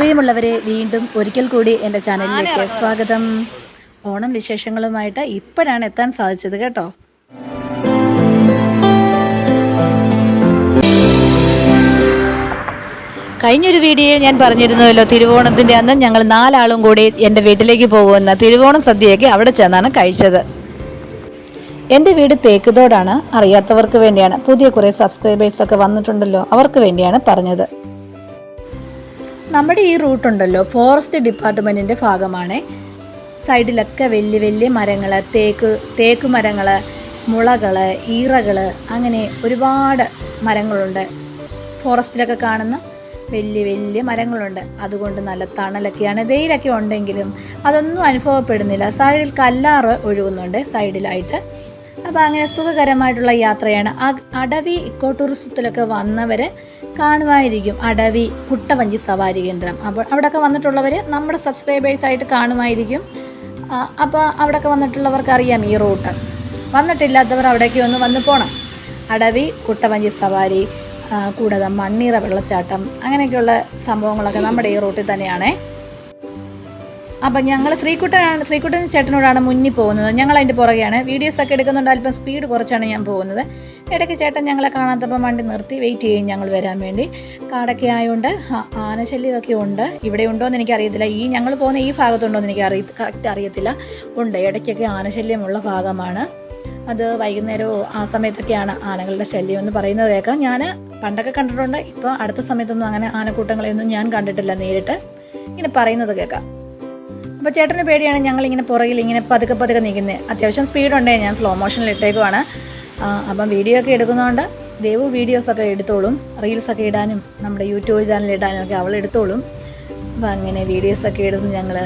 പ്രിയമുള്ളവരെ വീണ്ടും ഒരിക്കൽ കൂടി എന്റെ ചാനലിലേക്ക് സ്വാഗതം. ഓണം വിശേഷങ്ങളുമായിട്ട് ഇപ്പോഴാണ് എത്താൻ സാധിച്ചത് കേട്ടോ. കഴിഞ്ഞൊരു വീഡിയോയിൽ ഞാൻ പറഞ്ഞിരുന്നല്ലോ തിരുവോണത്തിന്റെ അന്ന് ഞങ്ങൾ നാലാളും കൂടി എന്റെ വീട്ടിലേക്ക് പോകുന്ന തിരുവോണം സദ്യയൊക്കെ അവിടെ ചെന്നാണ് കഴിച്ചത്. എന്റെ വീട് തേക്കുതോടാണ് അറിയാത്തവർക്ക് വേണ്ടിയാണ്. പുതിയ കുറേ സബ്സ്ക്രൈബേഴ്സൊക്കെ വന്നിട്ടുണ്ടല്ലോ അവർക്ക് വേണ്ടിയാണ് പറഞ്ഞത്. നമ്മുടെ ഈ റൂട്ടുണ്ടല്ലോ ഫോറസ്റ്റ് ഡിപ്പാർട്ട്മെന്റിന്റെ ഭാഗമാണ്. സൈഡിലൊക്കെ വലിയ വലിയ മരങ്ങൾ തേക്ക് തേക്ക് മരങ്ങൾ മുളകൾ ഈറകൾ അങ്ങനെ ഒരുപാട് മരങ്ങളുണ്ട്. ഫോറസ്റ്റിലൊക്കെ കാണുന്ന വലിയ വലിയ മരങ്ങളുണ്ട്. അതുകൊണ്ട് നല്ല തണലൊക്കെയാണ്. വെയിലൊക്കെ ഉണ്ടെങ്കിലും അതൊന്നും അനുഭവപ്പെടുന്നില്ല. സൈഡിൽ കല്ലാറ് ഒഴുകുന്നുണ്ട്. സൈഡിലായിട്ട് അപ്പോൾ അങ്ങനെ സുഖകരമായിട്ടുള്ള യാത്രയാണ്. അടവി ഇക്കോ ടൂറിസത്തിലൊക്കെ വന്നവർ കാണുമായിരിക്കും. അടവി കുട്ടവഞ്ചി സവാരി കേന്ദ്രം. അപ്പോൾ അവിടെയൊക്കെ വന്നിട്ടുള്ളവർ നമ്മുടെ സബ്സ്ക്രൈബേഴ്സ് ആയിട്ട് കാണുമായിരിക്കും. അപ്പോൾ അവിടെയൊക്കെ വന്നിട്ടുള്ളവർക്ക് അറിയാം ഈ റൂട്ട്. വന്നിട്ടില്ലാത്തവർ അവിടേക്ക് ഒന്ന് വന്ന് പോകണം അടവി കുട്ടവഞ്ചി സവാരി കൂടാതെ മണ്ണീറ വെള്ളച്ചാട്ടം അങ്ങനെയൊക്കെയുള്ള സംഭവങ്ങളൊക്കെ നമ്മുടെ ഈ റൂട്ടിൽ തന്നെയാണേ. അപ്പം ഞങ്ങൾ ശ്രീകുട്ടനാണ് ശ്രീകുട്ടൻ ചേട്ടനോടാണ് മുന്നിൽ പോകുന്നത്. ഞങ്ങൾ അതിന്റെ പുറകെയാണ് വീഡിയോസൊക്കെ എടുക്കുന്നുണ്ട്. അല്പം സ്പീഡ് കുറച്ചാണ് ഞാൻ പോകുന്നത്. ഇടയ്ക്ക് ചേട്ടൻ ഞങ്ങളെ കാണാത്തപ്പം വണ്ടി നിർത്തി വെയിറ്റ് ചെയ്യും ഞങ്ങൾ വരാൻ വേണ്ടി. കാടൊക്കെ ആയതുകൊണ്ട് ആനശല്യമൊക്കെ ഉണ്ട്. ഇവിടെ ഉണ്ടോ എന്ന് എനിക്കറിയത്തില്ല. ഈ ഞങ്ങൾ പോകുന്ന ഈ ഭാഗത്തുണ്ടോ എന്ന് എനിക്ക് അറിയ കറക്റ്റ് അറിയത്തില്ല. ഉണ്ട്. ഇടയ്ക്കൊക്കെ ആനശല്യമുള്ള ഭാഗമാണ്. അത് വൈകുന്നേരമോ ആ സമയത്തൊക്കെയാണ് ആനകളുടെ ശല്യം എന്ന് പറയുന്നത് കേൾക്കാം. ഞാൻ പണ്ടൊക്കെ കണ്ടിട്ടുണ്ട്. ഇപ്പോൾ അടുത്ത സമയത്തൊന്നും അങ്ങനെ ആനക്കൂട്ടങ്ങളെയൊന്നും ഞാൻ കണ്ടിട്ടില്ല നേരിട്ട്. ഇങ്ങനെ പറയുന്നത് കേൾക്കാം. അപ്പോൾ ചേട്ടന് പേടിയാണ് ഞങ്ങൾ ഇങ്ങനെ പുറകിൽ ഇങ്ങനെ പതുക്കെ പതുക്കെ നിൽക്കുന്നത് അത്യാവശ്യം സ്പീഡുണ്ടേ ഞാൻ സ്ലോ മോഷനിൽ ഇട്ടേക്കുവാണ്. അപ്പം വീഡിയോ ഒക്കെ എടുക്കുന്നതുകൊണ്ട് ദേവു വീഡിയോസൊക്കെ എടുത്തോളും. റീൽസൊക്കെ ഇടാനും നമ്മുടെ യൂട്യൂബ് ചാനൽ ഇടാനും ഒക്കെ അവൾ എടുത്തോളും. അപ്പം അങ്ങനെ വീഡിയോസൊക്കെ എടുത്ത് ഞങ്ങൾ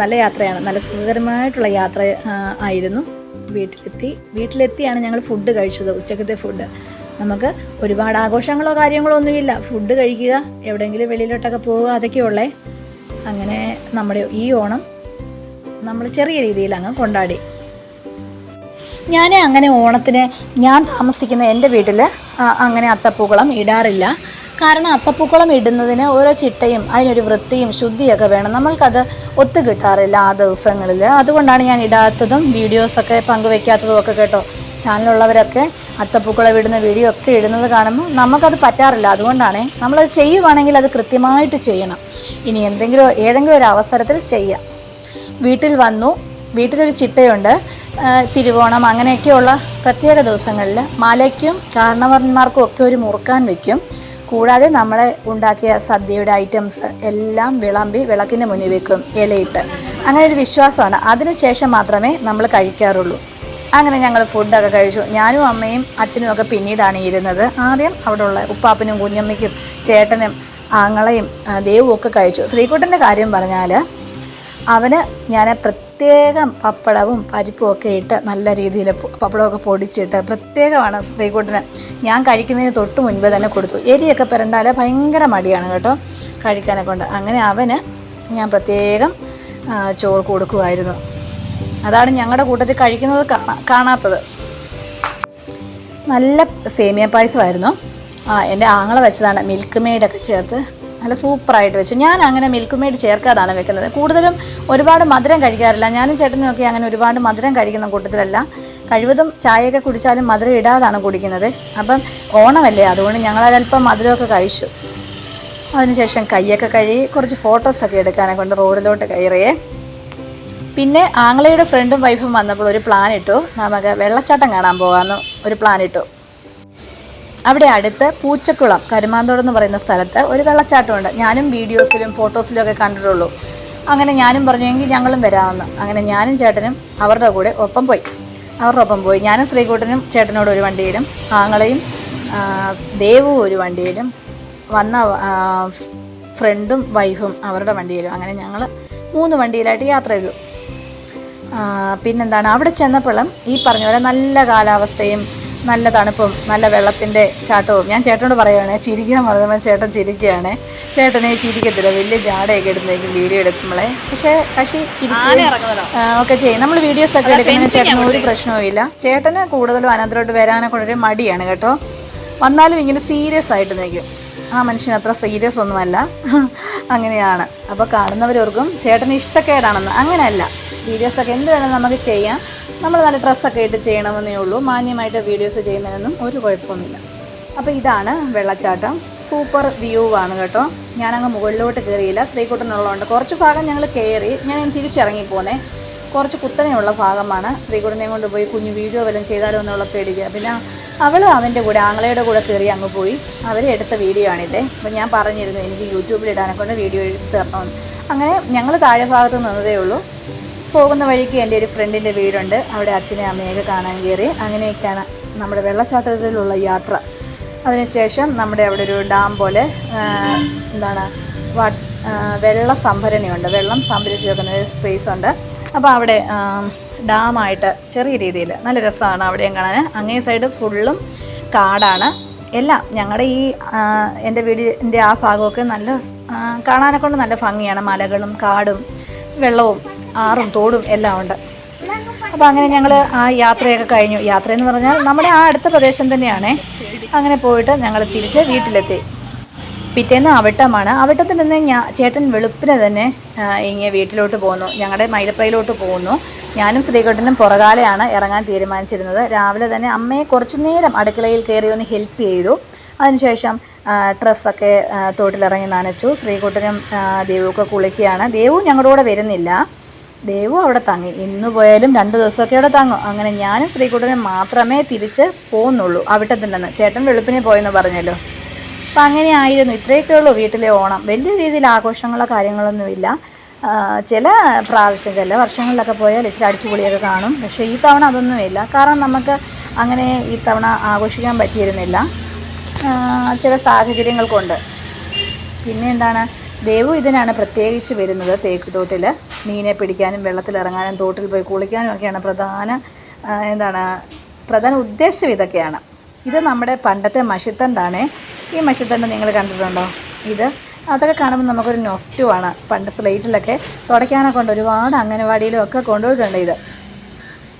നല്ല യാത്രയാണ്. നല്ല സുഖകരമായിട്ടുള്ള യാത്ര ആയിരുന്നു. വീട്ടിലെത്തി വീട്ടിലെത്തിയാണ് ഞങ്ങൾ ഫുഡ് കഴിച്ചത് ഉച്ചക്കത്തെ ഫുഡ് നമുക്ക് ഒരുപാട് ആഘോഷങ്ങളോ കാര്യങ്ങളോ ഒന്നുമില്ല. ഫുഡ് കഴിക്കുക എവിടെയെങ്കിലും വെളിയിലോട്ടൊക്കെ പോവുക അതൊക്കെയുള്ളേ. അങ്ങനെ നമ്മുടെ ഈ ഓണം നമ്മൾ ചെറിയ രീതിയിൽ അങ്ങ് കൊണ്ടാടി. ഞാൻ അങ്ങനെ ഓണത്തിന് ഞാൻ താമസിക്കുന്ന എന്റെ വീട്ടിൽ അങ്ങനെ അത്തപ്പൂക്കളം ഇടാറില്ല. കാരണം അത്തപ്പൂക്കളം ഇടുന്നതിന് ഓരോ ചിട്ടയും അതിനൊരു വൃത്തിയും ശുദ്ധിയൊക്കെ വേണം. നമ്മൾക്കത് ഒത്തു കിട്ടാറില്ല ആ ദിവസങ്ങളിൽ. അതുകൊണ്ടാണ് ഞാൻ ഇടാത്തതും വീഡിയോസൊക്കെ പങ്കുവെക്കാത്തതും ഒക്കെ കേട്ടോ. ചാനലുള്ളവരൊക്കെ അത്തപ്പൂക്കളെ വിടുന്ന വീഡിയോ ഒക്കെ ഇടുന്നത് കാണുമ്പോൾ നമുക്കത് പറ്റാറില്ല. അതുകൊണ്ടാണ് നമ്മളത് ചെയ്യുവാണെങ്കിൽ അത് കൃത്യമായിട്ട് ചെയ്യണം. ഇനി എന്തെങ്കിലും ഏതെങ്കിലും ഒരു അവസരത്തിൽ ചെയ്യാം. വീട്ടിൽ വന്നു. വീട്ടിലൊരു ചിട്ടയുണ്ട്. തിരുവോണം അങ്ങനെയൊക്കെയുള്ള പ്രത്യേക ദിവസങ്ങളിൽ മലയ്ക്കും കാരണവന്മാർക്കും ഒക്കെ ഒരു മുറുക്കാൻ വയ്ക്കും കൂടാതെ നമ്മളെ ഉണ്ടാക്കിയ സദ്യയുടെ ഐറ്റംസ് എല്ലാം വിളമ്പി വിളക്കിന്റെ മുന്നിൽ വെക്കും. ഇലയിട്ട്. അങ്ങനെ ഒരു വിശ്വാസമാണ്. അതിനുശേഷം മാത്രമേ നമ്മൾ കഴിക്കാറുള്ളൂ. അങ്ങനെ ഞങ്ങൾ ഫുഡൊക്കെ കഴിച്ചു. ഞാനും അമ്മയും അച്ഛനും ഒക്കെ പിന്നീടാണ് ഇരുന്നത്. ആദ്യം അവിടെയുള്ള ഉപ്പാപ്പനും കുഞ്ഞമ്മയ്ക്കും ചേട്ടനും ആങ്ങളെയും ദേവും ഒക്കെ കഴിച്ചു. ശ്രീകുട്ടന്റെ കാര്യം പറഞ്ഞാൽ അവന് ഞാൻ പ്രത്യേകം പപ്പടവും പരിപ്പും ഒക്കെ ഇട്ട് നല്ല രീതിയിൽ പപ്പടമൊക്കെ പൊടിച്ചിട്ട് പ്രത്യേകമാണ് ശ്രീകുട്ടന്. ഞാൻ കഴിക്കുന്നതിന് തൊട്ട് മുൻപേ തന്നെ കൊടുത്തു. എരിയൊക്കെ പുരണ്ടാൽ ഭയങ്കര മടിയാണ് കേട്ടോ കഴിക്കാനെ കൊണ്ട്. അങ്ങനെ അവന് ഞാൻ പ്രത്യേകം ചോറ് കൊടുക്കുമായിരുന്നു. അതാണ് ഞങ്ങളുടെ കൂട്ടത്തിൽ കഴിക്കുന്നത് കാണാ കാണാത്തത്. നല്ല സേമിയ പായസമായിരുന്നു. ആ എന്റെ ആങ്ങളെ വെച്ചതാണ്. മിൽക്ക് മെയ്ഡൊക്കെ ചേർത്ത് നല്ല സൂപ്പറായിട്ട് വെച്ചു. ഞാൻ അങ്ങനെ മിൽക്ക് മെയ്ഡ് ചേർക്കാതാണ് വെക്കുന്നത്. കൂടുതലും ഒരുപാട് മധുരം കഴിക്കാറില്ല. ഞാനും ചേട്ടനും ഒക്കെ അങ്ങനെ ഒരുപാട് മധുരം കഴിക്കുന്ന കൂട്ടത്തിലല്ല. കഴിവതും ചായയൊക്കെ കുടിച്ചാലും മധുരം ഇടാതാണ് കുടിക്കുന്നത്. അപ്പം ഓണമല്ലേ? അതുകൊണ്ട് ഞങ്ങൾ അല്പം മധുരമൊക്കെ കഴിച്ചു. അതിനുശേഷം കൈയൊക്കെ കഴുകി കുറച്ച് ഫോട്ടോസൊക്കെ എടുക്കാനെ കൊണ്ട് റോഡിലോട്ട് കയറിയേ. പിന്നെ ആങ്ങളയുടെ ഫ്രണ്ടും വൈഫും വന്നപ്പോൾ ഒരു പ്ലാൻ ഇട്ടു. നമുക്ക് വെള്ളച്ചാട്ടം കാണാൻ പോകാമെന്ന് ഒരു പ്ലാൻ ഇട്ടു. അവിടെ അടുത്ത് പൂച്ചക്കുളം കരുമാന്തോട് എന്ന് പറയുന്ന സ്ഥലത്ത് ഒരു വെള്ളച്ചാട്ടമുണ്ട്. ഞാനും വീഡിയോസിലും ഫോട്ടോസിലും ഒക്കെ കണ്ടിട്ടുള്ളൂ. അങ്ങനെ ഞാനും പറഞ്ഞു എങ്കിൽ ഞങ്ങളും വരാമെന്ന്. അങ്ങനെ ഞാനും ചേട്ടനും അവരുടെ കൂടെ ഒപ്പം പോയി. അവരുടെ ഒപ്പം പോയി. ഞാനും ശ്രീകൂട്ടനും ചേട്ടനോട് ഒരു വണ്ടിയിലും ആങ്ങളെയും ദേവും ഒരു വണ്ടിയിലും വന്ന ഫ്രണ്ടും വൈഫും അവരുടെ വണ്ടിയിലും. അങ്ങനെ ഞങ്ങൾ മൂന്ന് വണ്ടിയിലായിട്ട് യാത്ര ചെയ്തു. പിന്നെന്താണ്? അവിടെ ചെന്നപ്പോഴും ഈ പറഞ്ഞ പോലെ നല്ല കാലാവസ്ഥയും നല്ല തണുപ്പും നല്ല വെള്ളത്തിന്റെ ചാട്ടവും. ഞാൻ ചേട്ടനോട് പറയുകയാണ് ചിരിക്കാൻ പറഞ്ഞപ്പോൾ ചേട്ടൻ ചിരിക്കുകയാണ്. ചേട്ടനെ ചിരിക്കത്തില്ല വലിയ ജാടയൊക്കെ എടുത്തേക്കും വീഡിയോ എടുക്കുമ്പോളേ. പക്ഷേ പക്ഷേ ചിരിക്കുകയും ആ, ഒക്കെ ചെയ്യും. നമ്മൾ വീഡിയോസൊക്കെ എടുക്കുന്നതിന് ചേട്ടന് ഒരു പ്രശ്നവുമില്ല. ചേട്ടന് കൂടുതലും അനന്തരമായിട്ട് വരാനൊക്കെ ഒരു മടിയാണ് കേട്ടോ. വന്നാലും ഇങ്ങനെ സീരിയസ് ആയിട്ട് നിൽക്കും. ആ മനുഷ്യൻ അത്ര സീരിയസ് ഒന്നുമല്ല. അങ്ങനെയാണ്. അപ്പോൾ കാണുന്നവരോർക്കും ചേട്ടന് ഇഷ്ടക്കേടാണെന്ന്. അങ്ങനെയല്ല. വീഡിയോസൊക്കെ എന്ത് വേണമെങ്കിലും നമുക്ക് ചെയ്യാം. നമ്മൾ നല്ല ഡ്രസ്സൊക്കെ ഇട്ട് ചെയ്യണമെന്നേ ഉള്ളൂ. മാന്യമായിട്ട് വീഡിയോസ് ചെയ്യുന്നതിനൊന്നും ഒരു കുഴപ്പമൊന്നുമില്ല. അപ്പോൾ ഇതാണ് വെള്ളച്ചാട്ടം. സൂപ്പർ വ്യൂ ആണ് കേട്ടോ. ഞാനങ്ങ് മുകളിലോട്ട് കയറിയില്ല. സ്ത്രീകുട്ടനുള്ളതുകൊണ്ട് കുറച്ച് ഭാഗം ഞങ്ങൾ കയറി ഞാൻ തിരിച്ചിറങ്ങി പോന്നേ കുറച്ച് കുത്തനെയുള്ള ഭാഗമാണ്. ശ്രീകുട്ടനെയും കൊണ്ട് പോയി കുഞ്ഞു വീഡിയോ വല്ലതും ചെയ്താലോ എന്നുള്ള പേടിക്കുക പിന്നെ അവൾ അവന്റെ കൂടെ ആങ്ങളയുടെ കൂടെ കയറി അങ്ങ് പോയി. അവരെ എടുത്ത വീഡിയോ ആണിത്. അപ്പോൾ ഞാൻ പറഞ്ഞിരുന്നു എനിക്ക് യൂട്യൂബിൽ ഇടാനെ കൊണ്ട് വീഡിയോ എടുത്ത് തരണമെന്ന് അങ്ങനെ ഞങ്ങൾ താഴെ ഭാഗത്ത് നിന്നതേ ഉള്ളൂ. പോകുന്ന വഴിക്ക് എന്റെ ഒരു ഫ്രണ്ടിന്റെ വീടുണ്ട്. അവിടെ അച്ഛനെ അമ്മയൊക്കെ കാണാൻ കയറി. അങ്ങനെയൊക്കെയാണ് നമ്മുടെ വെള്ളച്ചാട്ടത്തിലുള്ള യാത്ര. അതിനുശേഷം നമ്മുടെ അവിടെ ഒരു ഡാം പോലെ എന്താണ് വെള്ള സംഭരണിയുണ്ട്. വെള്ളം സംഭരിച്ച് വെക്കുന്ന സ്പേസ് ഉണ്ട്. അപ്പോൾ അവിടെ ഡാമായിട്ട് ചെറിയ രീതിയിൽ നല്ല രസമാണ് അവിടെയും കാണാൻ. അങ്ങേ സൈഡ് ഫുള്ളും കാടാണ്. എല്ലാം ഞങ്ങളുടെ ഈ എന്റെ വീടിന്റെ ആ ഭാഗമൊക്കെ നല്ല കാണാനെ കൊണ്ട് നല്ല ഭംഗിയാണ്. മലകളും കാടും വെള്ളവും ആറും തോടും എല്ലാം ഉണ്ട്. അപ്പോൾ അങ്ങനെ ഞങ്ങൾ ആ യാത്രയൊക്കെ കഴിഞ്ഞു. യാത്രയെന്ന് പറഞ്ഞാൽ നമ്മുടെ ആ അടുത്ത പ്രദേശം തന്നെയാണേ. അങ്ങനെ പോയിട്ട് ഞങ്ങൾ തിരിച്ച് വീട്ടിലെത്തി. പിറ്റേന്ന് അവിട്ടമാണ് അവിട്ടത്തിൽ നിന്ന് ഞാൻ ചേട്ടൻ വെളുപ്പിന് തന്നെ ഇങ്ങനെ വീട്ടിലോട്ട് പോകുന്നു ഞങ്ങളുടെ മൈലപ്പുറയിലോട്ട് പോകുന്നു ഞാനും ശ്രീകണ്ഠനും പുറകാലെയാണ് ഇറങ്ങാൻ തീരുമാനിച്ചിരുന്നത്. രാവിലെ തന്നെ അമ്മയെ കുറച്ചു നേരം അടുക്കളയിൽ കയറി ഒന്ന് ഹെൽപ്പ് ചെയ്തു. അതിനുശേഷം ഡ്രസ്സൊക്കെ തോട്ടിലിറങ്ങി നനച്ചു. ശ്രീകുട്ടനും ദേവുമൊക്കെ കുളിക്കുകയാണ്. ദേവു ഞങ്ങളുടെ കൂടെ വരുന്നില്ല. ദേവു അവിടെ തങ്ങി. ഇന്ന് പോയാലും രണ്ട് ദിവസമൊക്കെ അവിടെ തങ്ങും. അങ്ങനെ ഞാനും ശ്രീകുട്ടനും മാത്രമേ തിരിച്ച് പോകുന്നുള്ളൂ അവിട്ടത്തിൽ നിന്ന്. ചേട്ടൻ വെളുപ്പിനെ പോയെന്ന് പറഞ്ഞല്ലോ. അപ്പം അങ്ങനെ ആയിരുന്നു. ഇത്രയൊക്കെ ഉള്ളൂ വീട്ടിലെ ഓണം. വലിയ രീതിയിൽ ആഘോഷങ്ങളോ കാര്യങ്ങളൊന്നുമില്ല ചില പ്രാവശ്യം ചില വർഷങ്ങളിലൊക്കെ പോയാൽ ഇച്ചിരി അടിച്ചുപൊളിയൊക്കെ കാണും. പക്ഷേ ഈ തവണ അതൊന്നുമില്ല കാരണം നമുക്ക് അങ്ങനെ ഈ തവണ ആഘോഷിക്കാൻ പറ്റിയിരുന്നില്ല. ചില സാഹചര്യങ്ങൾ കൊണ്ട് പിന്നെ എന്താണ്? ദേവു ഇതിനാണ് പ്രത്യേകിച്ച് വരുന്നത്. തേക്ക് തോട്ടിൽ മീനെ പിടിക്കാനും വെള്ളത്തിലിറങ്ങാനും തോട്ടിൽ പോയി കുളിക്കാനും ഒക്കെയാണ് പ്രധാന എന്താണ്? പ്രധാന ഉദ്ദേശം ഇതൊക്കെയാണ്. ഇത് നമ്മുടെ പണ്ടത്തെ മഷിത്തണ്ടാണ്. ഈ മഷിത്തണ്ട് നിങ്ങൾ കണ്ടിട്ടുണ്ടോ? ഇത് അതൊക്കെ കാണുമ്പോൾ നമുക്കൊരു നൊസ്റ്റുമാണ് പണ്ട് സ്ലേറ്റിലൊക്കെ തുടയ്ക്കാനൊക്കെ കൊണ്ട് ഒരുപാട് അംഗനവാടിയിലും ഒക്കെ കൊണ്ടുപോയിട്ടുണ്ട് ഇത്.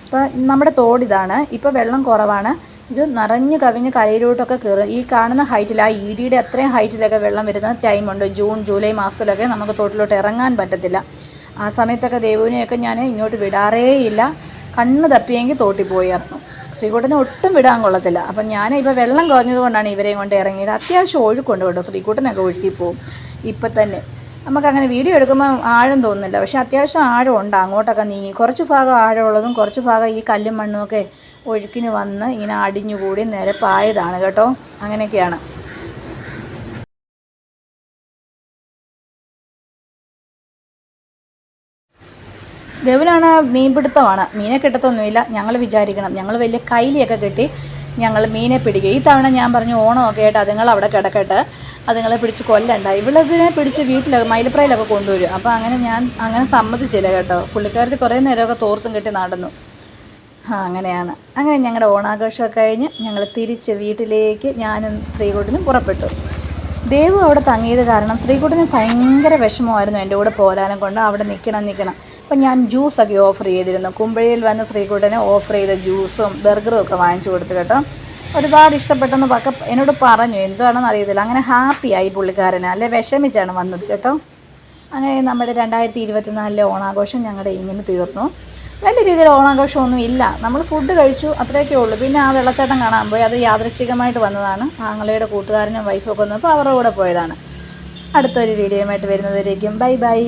ഇപ്പോൾ നമ്മുടെ തോടിതാണ് ഇപ്പോൾ വെള്ളം കുറവാണ്. ഇത് നിറഞ്ഞു കവിഞ്ഞ് കരയിലോട്ടൊക്കെ കയറും. ഈ കാണുന്ന ഹൈറ്റിൽ ആ ഇടിയുടെ അത്രയും ഹൈറ്റിലൊക്കെ വെള്ളം വരുന്ന ടൈമുണ്ട് ജൂൺ ജൂലൈ മാസത്തിലൊക്കെ നമുക്ക് തോട്ടിലോട്ട് ഇറങ്ങാൻ പറ്റത്തില്ല. ആ സമയത്തൊക്കെ ദേവുവിനെയൊക്കെ ഞാൻ ഇങ്ങോട്ട് വിടാറേയില്ല. കണ്ണ് തപ്പിയെങ്കിൽ തോട്ടിൽ പോയി ഇറങ്ങും. ശ്രീകുട്ടനെ ഒട്ടും വിടാൻ കൊള്ളത്തില്ല. അപ്പം ഞാൻ ഇപ്പോൾ വെള്ളം കുറഞ്ഞത് കൊണ്ടാണ് ഇവരെയും കൊണ്ട് ഇറങ്ങിയത്. അത്യാവശ്യം ഒഴുക്കുണ്ട് കേട്ടോ. ശ്രീകൂട്ടനൊക്കെ ഒഴുകി പോവും. ഇപ്പം തന്നെ. നമുക്കങ്ങനെ വീഡിയോ എടുക്കുമ്പോൾ ആഴം തോന്നുന്നില്ല. പക്ഷേ അത്യാവശ്യം ആഴമുണ്ട് അങ്ങോട്ടൊക്കെ നീങ്ങി. കുറച്ച് ഭാഗം ആഴമുള്ളതും കുറച്ച് ഭാഗം ഈ കല്ലും മണ്ണുമൊക്കെ ഒഴുക്കിന് വന്ന് ഇങ്ങനെ അടിഞ്ഞുകൂടി നിരപ്പായതാണ് കേട്ടോ. അങ്ങനെയൊക്കെയാണ്. ദേവനാണ് മീൻപിടുത്തമാണ്. മീനെ കിട്ടത്തൊന്നുമില്ല. ഞങ്ങൾ വിചാരിക്കണം. ഞങ്ങൾ വലിയ കൈലിയൊക്കെ കെട്ടി ഞങ്ങൾ മീനെ പിടിക്കുക. ഈ തവണ ഞാൻ പറഞ്ഞു ഓണമൊക്കെ ആയിട്ട് അതുങ്ങൾ അവിടെ കിടക്കട്ടെ. അതുങ്ങളെ പിടിച്ച് കൊല്ലണ്ട. ഇവളതിനെ പിടിച്ച് വീട്ടിലൊക്കെ മയിലപ്രയിലൊക്കെ കൊണ്ടുവരും. അപ്പോൾ അങ്ങനെ ഞാൻ അങ്ങനെ സമ്മതിച്ചില്ല കേട്ടോ. പുള്ളിക്കാരത്തിൽ കുറേ നേരമൊക്കെ തോർത്തും കെട്ടി നടന്നു. ആ അങ്ങനെയാണ്. അങ്ങനെ ഞങ്ങളുടെ ഓണാഘോഷമൊക്കെ കഴിഞ്ഞ് ഞങ്ങൾ തിരിച്ച് വീട്ടിലേക്ക് ഞാനും ശ്രീകുട്ടനും പുറപ്പെട്ടു. ദേവു അവിടെ തങ്ങിയത് കാരണം ശ്രീകുട്ടന് ഭയങ്കര വിഷമമായിരുന്നു എന്റെ കൂടെ പോരാനും കൊണ്ട്. അവിടെ നിൽക്കണം നിൽക്കണം അപ്പം ഞാൻ ജ്യൂസൊക്കെ ഓഫർ ചെയ്തിരുന്നു. കുമ്പഴിയിൽ വന്ന് ശ്രീകുട്ടന് ഓഫർ ചെയ്ത ജ്യൂസും ബർഗറും ഒക്കെ വാങ്ങിച്ചു കൊടുത്തു കേട്ടോ. ഒരുപാട് ഇഷ്ടപ്പെട്ടെന്ന് പക്ക എന്നോട് പറഞ്ഞു. എന്താണെന്ന് അറിയത്തില്ല. അങ്ങനെ ഹാപ്പിയായി പുള്ളിക്കാരന്. അല്ലെ വിഷമിച്ചാണ് വന്നത് കേട്ടോ. അങ്ങനെ നമ്മുടെ രണ്ടായിരത്തി ഇരുപത്തിനാലിലെ ഓണാഘോഷം ഞങ്ങളുടെ ഇങ്ങനെ തീർന്നു. വലിയ രീതിയിൽ ഓണാഘോഷമൊന്നും ഇല്ല. നമ്മൾ ഫുഡ് കഴിച്ചു അത്രയൊക്കെ ഉള്ളൂ. പിന്നെ ആ വെള്ളച്ചാട്ടം കാണാൻ പോയി. അത് യാദൃശ്ചികമായിട്ട് വന്നതാണ്. ആങ്ങളയുടെ കൂട്ടുകാരനും വൈഫൊക്കെ വന്നപ്പോൾ അവരുടെ കൂടെ പോയതാണ്. അടുത്തൊരു വീഡിയോയുമായിട്ട് വരുന്നവരേക്കും. Bye bye